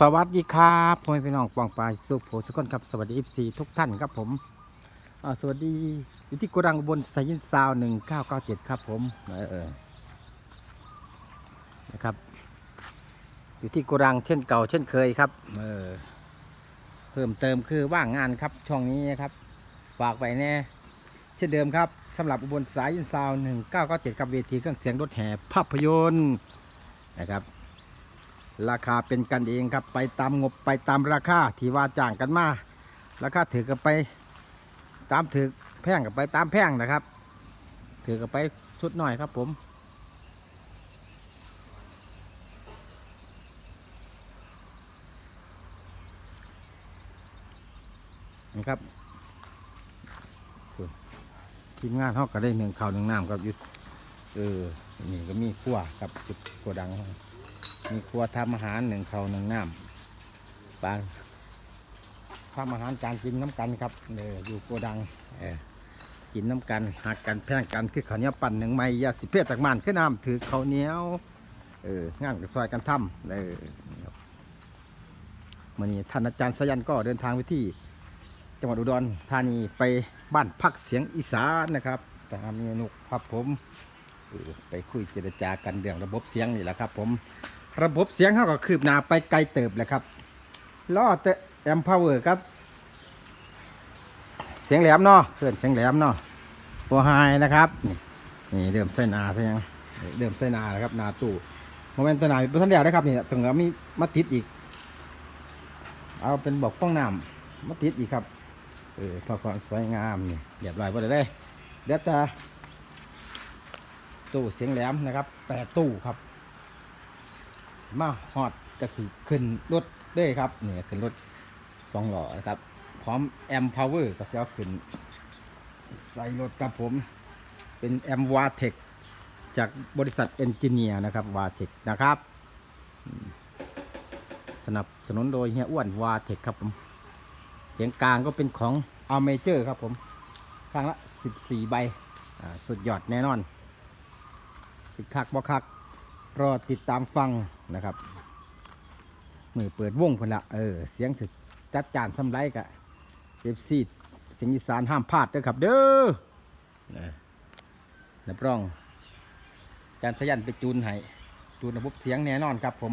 สวัสดีครับพ่อแม่พี่น้องปองปลายสุขโผสุกนครับสวัสดีอีซีทุกท่านครับผมสวัสดีอยู่ที่กดังบนสายยินซาวหนึ่งเก้าเก้าเจ็ดครับผมเออนะครับ อยู่ที่กดังเช่นเก่าเช่นเคยครับเออเพิ่มเติมคือว่างงานครับช่องนี้นะครับฝากไปแน่เช่นเดิมครับสำหรับอุบลสายยินซาวหนึ่งเก้าเก้าเจ็ดกับเวทีเครื่องเสียงรถแห่ภาพยนตร์นะครับ ราคาเป็นกันเองครับไปตามงบไปตามราคาที่ว่าจ้างกันมาราคาถือกันไปตามถือแพงกับไปตามแพงนะครับ ถือกันไปชุดหน่อยครับผมนี่ครับทีมงานเขาก็ได้หนึ่งข่าวหนึ่งน้ำครับยุดเออนี่ก็มีขั้วครับจุดกัวดัง มีครัวทำอาหารหนึ่งเขาหนึ่งน้ำปลาทำอาหารการกินน้ำกันครับเอออยู่โกดังเออกินน้ำกันหักกันแพ่งกันคือข้าวเหนียวปั่นหนึ่งไม้ยาสิเพศจากมันขึ้นน้ำถือข้าวเหนียวเอองานกับซอยกันทำเออนี่ครับมื่อนี้ท่านอาจารย์สยันก็เดินทางไปที่ จังหวัดอุดรธานีไปบ้านพักเสียงอีสานนะครับตามเมนูครับผมไปคุยเจรจากันเรื่องระบบเสียงนี่แหละครับผม ระบบเสียงเขาก็คืบหน้าไปไกลเติบเลยครับล้อแต่แอมพาวเวอร์ครับ เสียงแหลมเนาะเคลื่อนเสียงแหลมเนาะโฟไฮนะครับ นี่นี่เริ่มใส่นาใช่ยังเริ่มใส่นาแล้วครับนาตู้โมเมนต์ใส่นาเป็นทันเดียวนะครับนี่ถึงแล้วมีมาติดอีก เอาเป็นบอกฟ้องน้ำมาติดอีกครับเออพอความสวยงามนี่เรียบร้อยหมดเลยเด้เดี๋ยวจะตู้เสียงแหลมนะครับแปดตู้ครับ มาฮอดก็คือขึ้นรถด้ครับเนี่ยขึ้นรถสองหล้อนะครับ พร้อมแอมพาวเวอร์ก็จะขึ้น ใส่รถครับผม เป็นแอมวาเทคจากบริษัทเอนจิเนียร์นะครับวาเทคนะครับ สนับสนุนโดยเฮียอ้วนวาเทคครับผม เสียงกลางก็เป็นของอาเมเจอร์ครับผมข้างละ 14 ใบอ่าสุดยอดแน่นอนสิคักบ่คัก รอติดตามฟังนะครับมือเปิดวงคนละเออเสียงถึกจัดจานสำไรกะเอฟซีเสียงอีสานห้ามพลาดเด้อครับ เด้อนะรับรองจานสยันไปจูนให้จูนระบบเสียงแน่นอนครับผม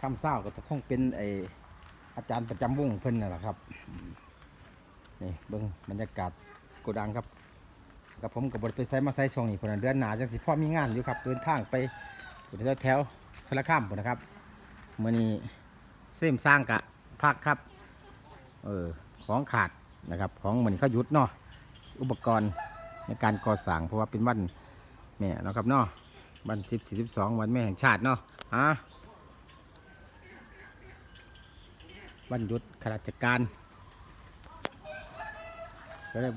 คำเศร้าก็จะคงเป็นไออาจารย์ประจำวงเพิ่นน่ะแหละครับนี่เบิ้งบรรยากาศโกดังครับ กับผมกับบทไปไซมาไซช่วงนี้คนนะเดือนหนาจังสิพ่อมีงานอยู่ครับเดินทางไปอยู่แถวแถวสารคามคนนะครับเมื่อนี้เส้มสร้างกะพักครับเออของขาดนะครับ ของเหมือนเขาหยุดเนาะอุปกรณ์ในการก่อสร้างเพราะว่าเป็นวันแม่นะครับเนาะวันสิบสี่สิบสองวันแม่แห่งชาติเนาะอะวันหยุดข้าราชการก็ได้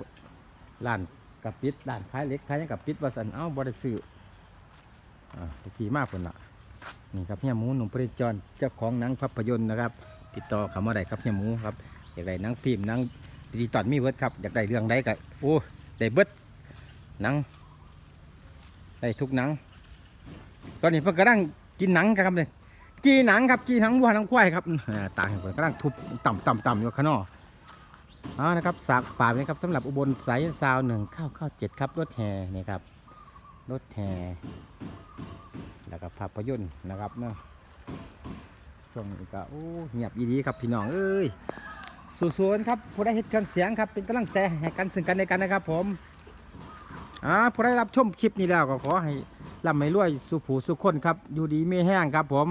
ร้าน กับปิดด่านขายเล็กขายยังกับปิดว่าสันเอ้าบริสุทธิ์อ่าผีมากคนละนี่ครับเฮียหมูหนุ่มปริจรเจ้าของหนังภาพยนตร์นะครับ ติดต่อเขามาได้ครับเฮียหมูครับอยากได้หนังฟิล์มหนังดิจิตอลมีเวิร์ดครับอยากได้เรื่องใดก็โอ้ได้เบิดหนังได้ทุกหนัง ตอนนี้เพิ่งกำลังกินหนังกันครับเลยกีหนังครับกีหนังวัวหนังควายครับอ่าต่างกันกำลังทุบต่ำต่ำต่ำอยู่ข้างนอก เอานะครับสากฝากนะครับสำหรับอุบลสายซาวหนึ่งเข้าเข้าเจ็ดครับรถแห่นี่ครับรถแห่แล้วก็ภาพยนตร์นะครับเนาะช่วงนี้ก็โอ้เงียบอีดีครับพี่น้องเอ้ยสู้ๆครับผู้ได้เห็นเครื่องเสียงครับเป็นกำลังใจให้กันซึ่งกันในกันนะครับ ผมอ่าผู้ได้รับชมคลิปนี้แล้วก็ขอให้ร่ำให้รวยสุผูสุขคนครับ อยู่ดีไม่แห้งครับผม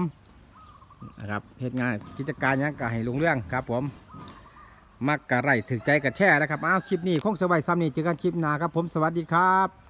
นะครับเหตุงานกิจการยังก็ให้ลุงเรื่องครับผม มักกะไรถึกใจกะแช่นะครับอ้าวคลิปนี้คงสบายซ้ำนี่เจอกันคลิปหน้าครับผมสวัสดีครับ